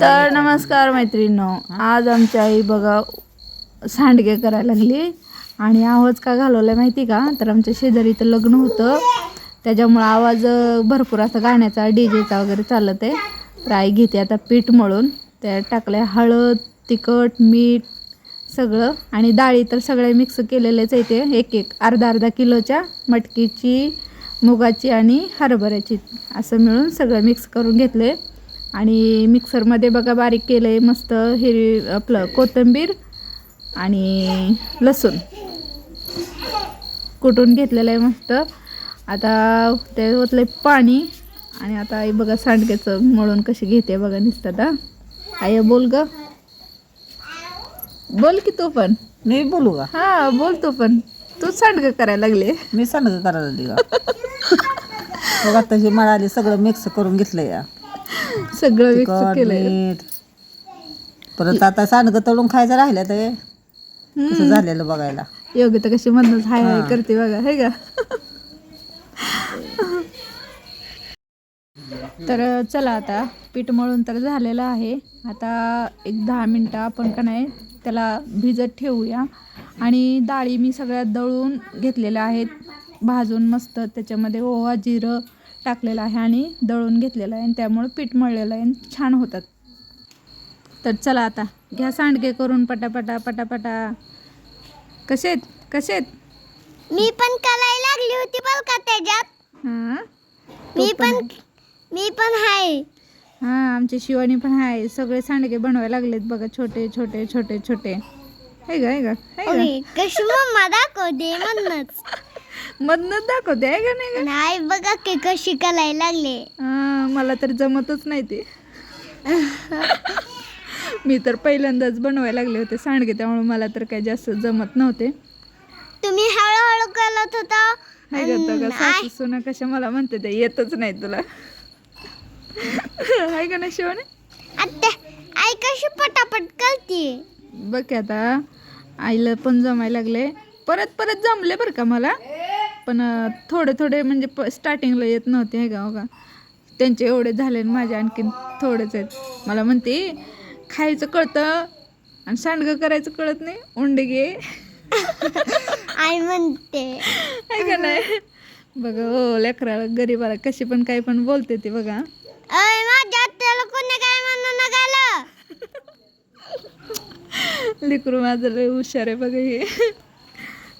तर नमस्कार मैत्रिणींनो. आज आमची आई बघा सांडगे करायला लागली. आणि आवाज का घालवलाय माहिती का? तर आमच्या शेजारी इथं लग्न होतं. त्याच्यामुळं आवाज भरपूर असा गाण्याचा डी जेचा वगैरे चालत आहे. तर आई घेते आता पीठ मळून. त्यात टाकलंय हळद तिखट मीठ सगळं. आणि डाळी तर सगळ्या मिक्स केलेलेच आहे ते. एक एक अर्धा अर्धा किलोच्या मटकीची मुगाची आणि हरभऱ्याची असं मिळून सगळं मिक्स करून घेतले आणि मिक्सरमध्ये बघा बारीक केलं आहे मस्त हिरवी आपलं कोथिंबीर आणि लसूण. कुटून घेतलेलं आहे मस्त. आता ते ओतलं पाणी आणि आता आई बघा सांडग्याचं मळून कशी घेते बघा नुसतं आता आई बोल ग. बोल की तू पण. मी बोलू का? हा बोल तू पण. तू सांडगं करायला लागले मी सांग करायला दिला बघ हे मळाली सगळं मिक्स करून घेतलं या. सगळं मिक्स तिखट केलंय. मीठ. परत आता सांडगं तळून खायचं राहिलं तर कसं झालेलं बघायला. योगिता कशी मधनच हाय हाय. करते बघा. हे का? तर चला आता. पीठ मळून तर झालेलं आहे. आता एक दहा मिनटं आपण का नाही त्याला भिजत ठेवूया. आणि डाळी मी सगळ्यात दळून घेतलेल्या आहेत. भाजून मस्त त्याच्यामध्ये ओवा जिरं टाकलेलं आहे आणि दळून घेतलेलं आहे आणि त्यामुळे पीठ मळलेलं आहे आणि छान होतात. तर चला आता घ्या सांडगे करून पटापटा पटापटा. कसे आहेत? कसे आहेत? मी पण करायला लागली होती बरं का त्याच्यात. हां? मी पण मी पण आहे. हां आमची शिवानी पण आहे. सगळे सांडगे बनवायला लागलेत बघा छोटे छोटे छोटे छोटे. हे गा हे गा हे गा अरे, कशी मम्मा दाखवते म्हणूनच. मधनच दाखवते आहे का नाही आणि आई बघा की कशी करायला लागले. हां मला तर जमतच नाही ते. मी तर पहिल्यांदाच बनवायला लागले होते सांडगे त्यामुळे मला तर काही जास्त जमत नव्हते. तुम्ही हळूहळू करत होता. का तो का सासू सुना कशा मला म्हणते ते येतच नाही तुला. आहे का नाही शिवानी? आत्या आई कशी पटापट करते? बघ की आता आईला पण जमायला लागले. परत परत जमले बरं का मला? पण थोडे थोडे म्हणजे प स्टार्टिंगला येत नव्हते हे का हो का? त्यांचे एवढे झाले माझे आणखीन थोडेच आहेत. मला म्हणते खायचं कळतं आणि सांडगं करायचं कळत नाही उंडे घे. आई म्हणते. आहे का नाही? बघा हो लेकराला गरीबाला कशी पण काही पण बोलते ती बघा. लेकरू माझं लय हुशार आहे बघा हे.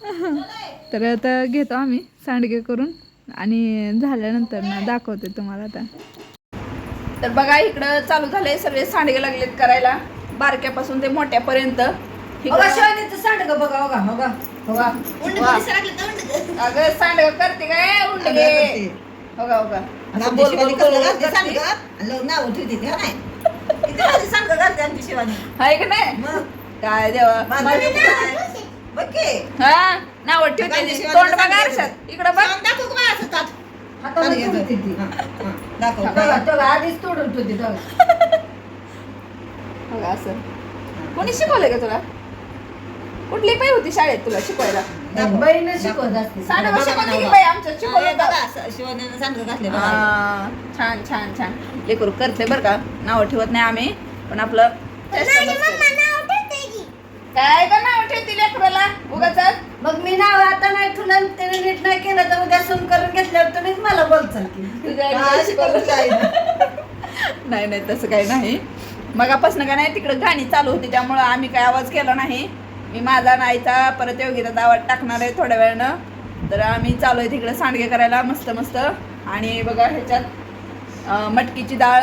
तर आता घेतो आम्ही सांडगे करून आणि झाल्यानंतर ना दाखवते तुम्हाला आता. तर बघा इकडं चालू झाले सगळे सांडगे लागलेत करायला. बारक्यापासून ते मोठ्यापर्यंत. सांडग बघा बघा बघा बघा. अगं सांडग करते काय उंडगे बघा बघा. का नाही? काय देवा? हा नाव ठेवते. तोंड बघा आरशात इकडं बघ. बघा. असं. कोणी शिकवलंय का तुला? कुठली बाई होती शाळेत तुला शिकवायला? सांडग शिकवते की बाई आमच्या शिकवलं. हा, छान छान छान. लेकरू करते बरं का. नाव ठेवत नाही आम्ही पण आपलं. काय का नाव ठेवते लेकराला? उगाच मग मी नाव आता नाही ठुलं त्याने नीट नाही केलं तर उद्या सून करून घेतल्यावर तुम्हीच मला बोलचाल की. तुझ्या. नाही नाही तसं काही नाही. मगापासून का नाही तिकडे गाणी चालू होती त्यामुळं आम्ही काय आवाज केला नाही. मी माझा नाहीचा परत योगीचा आवाज टाकणार आहे थोड्या वेळानं. तर आम्ही चालू आहे तिकडे सांडगे करायला मस्त मस्त. आणि बघा ह्याच्यात मटकीची डाळ.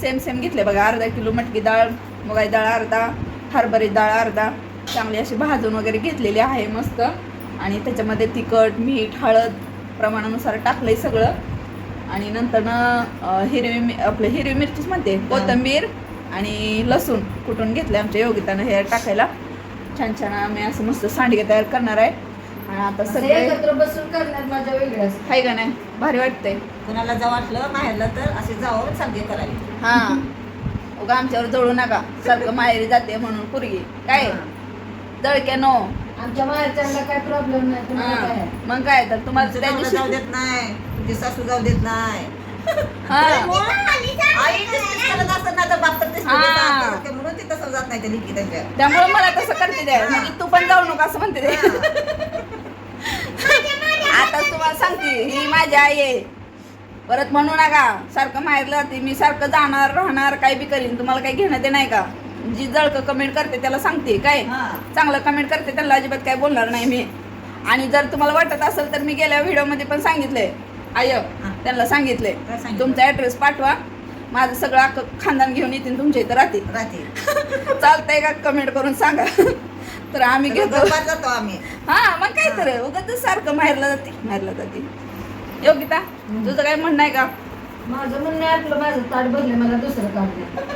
सेम सेम घेतले बघा अर्धा किलो मटकी डाळ मुगाची डाळ अर्धा हरभरी डाळ अर्धा. चांगली अशी भाजून वगैरे घेतलेली आहे मस्त. आणि त्याच्यामध्ये तिखट मीठ हळद प्रमाणानुसार टाकलंय सगळं. आणि नंतरनं हिरवी मि- आपलं हिरवी मिरचीच म्हणते कोथिंबीर आणि लसूण कुटून घेतले आमच्या योगितानं हे टाकायला. छान छान आम्ही असं मस्त सांडगे तयार करणार आहे. आणि आता सगळे एकत्र बसून करण्यात माझ्या वेगळ्या आहे का नाही? भारी वाटतंय. कुणाला जावं वाटलं माहेरला तर असे जावं सांगे करायला. हा. उगा आमच्यावर जळू नका. सारखं माहेरी जाते म्हणून पुरगी. काय? जळक्या नो आमच्या माहेरच्या काय प्रॉब्लेम नाही तुम्हाला काय? आहे? मग काय तर तुम्हाला त्या नवरा दिवशी जाऊ देत नाही. तुझी सासू जाऊ देत नाही. हा. आई करत असत ना तर नाही लिखी त्यांच्या. त्यामुळे मला तसं करते ते म्हणजे तू पण जाऊ नको असं म्हणते ते. आता तुम्हाला सांगते ही माझी आई आहे. परत म्हणू नका सारखं माहेरला जाते. मी सारखं जाणार राहणार काय बी करीन. तुम्हाला काही घेणं ते नाही का? जी जळक कमेंट करते त्याला सांगते काय? हा. चांगलं कमेंट करते त्याला अजिबात काय बोलणार नाही मी. आणि जर तुम्हाला वाटत असेल तर मी गेल्या व्हिडिओमध्ये पण सांगितलंय. आय त्यांना सांगितलंय? तुमचा ऍड्रेस पाठवा. माझं सगळं अख्खं खानदान घेऊन येतील तुमच्या इथं राहते राहते चालतंय का? कमेंट करून सांगा. तर आम्ही घेतो. जातो आम्ही. हा मग काय तर. उगाच सारखं माहेरला जाते. माहेरला जाते. योगिता तुझं काय म्हणणं आहे का? माझं म्हणणं आपलं माझं ताट भरले मला दुसरं काम नाही.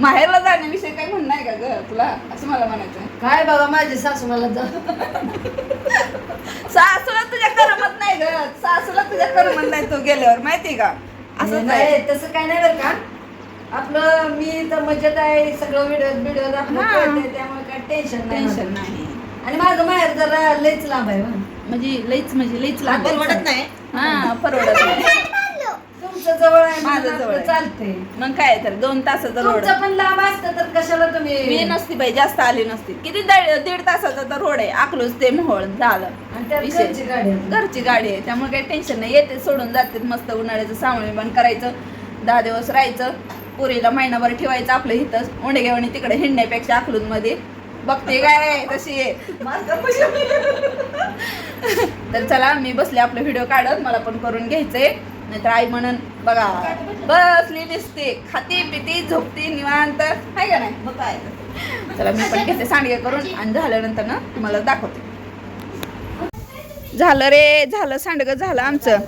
माहेरला जाण्याविषयी काय म्हणणं आहे का ग? तुला असं मला म्हणायचं काय बघा माझी सासू मला जा. सासूला तुझ्या करमत नाही ग. सासूला तुझ्या करमत नाही तू गेल्यावर माहिती का? असं नाही तसं काय नाही बरं का. आपलं मी तर मजेत आहे सगळं व्हिडिओ व्हिडिओ हा. त्यामुळे काय टेन्शन नाही टेन्शन. नाही. आणि माझं माहेर जरा लईच लांब आहे बरं. म्हणजे लईच म्हणजे लईच लांब. परवडत नाही. हा परवडत नाही. तुमचं जवळ आहे माझं जवळ आहे. चालतंय. मग काय तर दोन तासाचा रोड. तुमचं पण लांब असतं तर कशाला मी तुम्ही नसती बाई जास्त आली नसती. किती दीड दीड तासाचा तर रोड आहे. अकलूज ते मोहोळ झालं. आणि त्यात विषय. घरची गाडी आहे. घरची गाडी आहे. त्यामुळे काही टेन्शन नाही. येते सोडून जाते. मस्त उन्हाळ्याचं सावळी बंद करायचं. दहा दिवस राहायचं. पुरीला महिनाभर ठेवायचं आपलं इथंच ओंडेगेवाणी तिकडे हिंडण्यापेक्षा अकलूजमध्ये बघते काय तशी आहे. तर चला मी बसले आपलं व्हिडिओ काढत. मला पण करून घ्यायचंय. नाहीतर आई म्हणून बघा बसली दिसते खाती पिती झोपती निवांत. आहे का नाही? मग काय? चला मी पण घेते सांडगे करून आणि झाल्यानंतर ना तुम्हाला दाखवते. झालं रे झालं सांडगं झालं आमचं.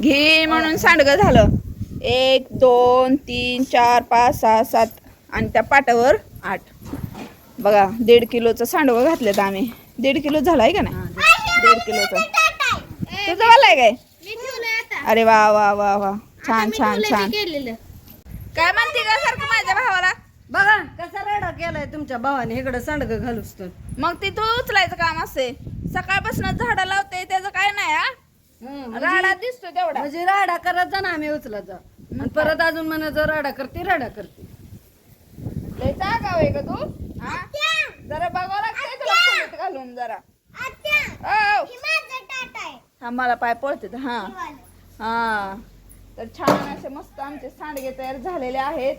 घे म्हणून सांडगं झालं. एक दोन तीन चार पाच सहा सात आणि त्या पाटावर आठ. बघा दीड किलोचं सांडगं घातलं आम्ही. दीड किलो झालं आहे का नाही? दीड. किलोचं. तुझं वाला आहे काय? अरे वा वा वा वा. छान छान छान. काय म्हणते का सारखं माझ्या भावाला? बघा कसा रेडा केलाय तुमच्या भावाने इकडं सांडग घालूस तर मग ती तू उचलायचं काम असते सकाळपासून झाडं लावते त्याचं काय नाही हा? हं, राडा म्हणजे दिसतो तेवढा. म्हणजे राडा करत जा ना आम्ही उचलत जा. आणि परत अजून म्हणा जर राडा करते राडा करते. लय गाव आहे का तू हा? जरा बघावं लागतंय तुला खोलीत घालून जरा. आत्या! औ. ही माझं टाट आहे. हा मला पाय पळते हा. हे. तर छान असे मस्त आमचे सांडगे तयार झालेले आहेत.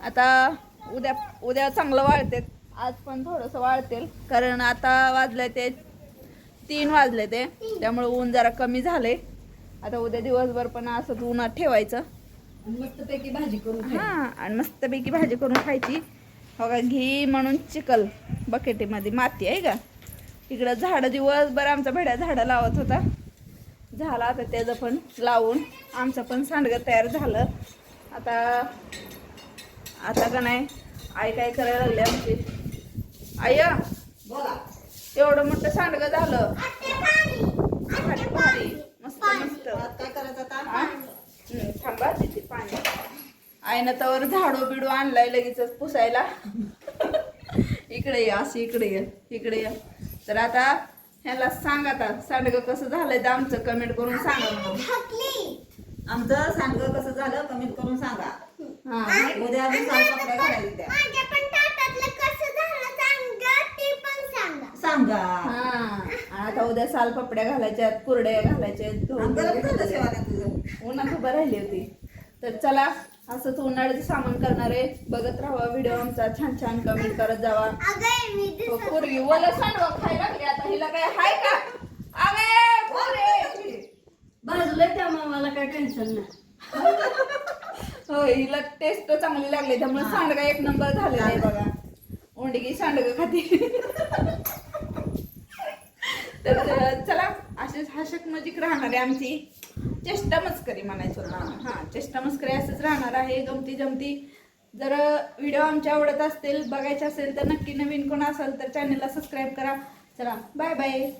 आता उद्या उद्या चांगलं वाळतेत. आज पण थोडंसं वाळतील. कारण आता वाजले ते तीन वाजले ते. त्यामुळे ऊन जरा कमी झाले. आता उद्या दिवसभर पण असंच उन्हात ठेवायचं. मस्त पैकी भाजी करून. हा आणि मस्तपैकी भाजी करून खायची. हो का घी म्हणून चिकल बकेटीमध्ये माती आहे का? इकडं झाडं दिवसभर आमचा भेड्या झाडं लावत होता. झाला आता त्याचं पण लावून. आमचं पण सांडगं तयार झालं. आता आता का नाही आई काय करायला लागली आमची? आय बोला. एवढं मोठं सांडगं झालं. भारी भारी मस्त मस्त. आता काय करायचं आता? हा? हम्म, थांबा तिथे पाणी. आईनं तर झाडू बिडू आणलाय लगेच पुसायला. इकडे ये अशी इकडे ये इकडे ये. तर आता ह्याला सांग आता सांडगं कसं झालंय ते आमचं कमेंट करून सांगा म्हणून आमचं सांडगं कसं झालं कमेंट करून सांगा. हा. उद्या आम्ही कपडे घालायला द्या सांगा हा. आणि आता उद्या साल पपड्या घालायच्यात कुरड्या घालायच्यात तुझं उन्हात उभं राहिली होती. तर चला असंच उन्हाळ्याचं सामान करणार आहे बघत राहावा व्हिडिओ आमचा. छान छान कमेंट करत जावा. पूर्वी ओला सांडवा खायला लागले आता. हिला काय हाय का? अगे पोरे! भाजलंय त्यामुळे मला काय टेन्शन नाही. हो हिला टेस्ट चांगली लागली. त्यामुळे सांडगा एक नंबर झालेला आहे बघा. ओंडगी सांडग खाते. तर चला असेच हशक मजिक राहणार आहे आमची. चेष्टा मस्करी ना. हा चेष्टा मस्करी असंच राहणार आहे. गमती जमती जर व्हिडिओ आमच्या आवडत असतील बघायचे असेल तर नक्की नवीन कोण असेल तर चॅनलला सबस्क्राईब करा. चला बाय बाय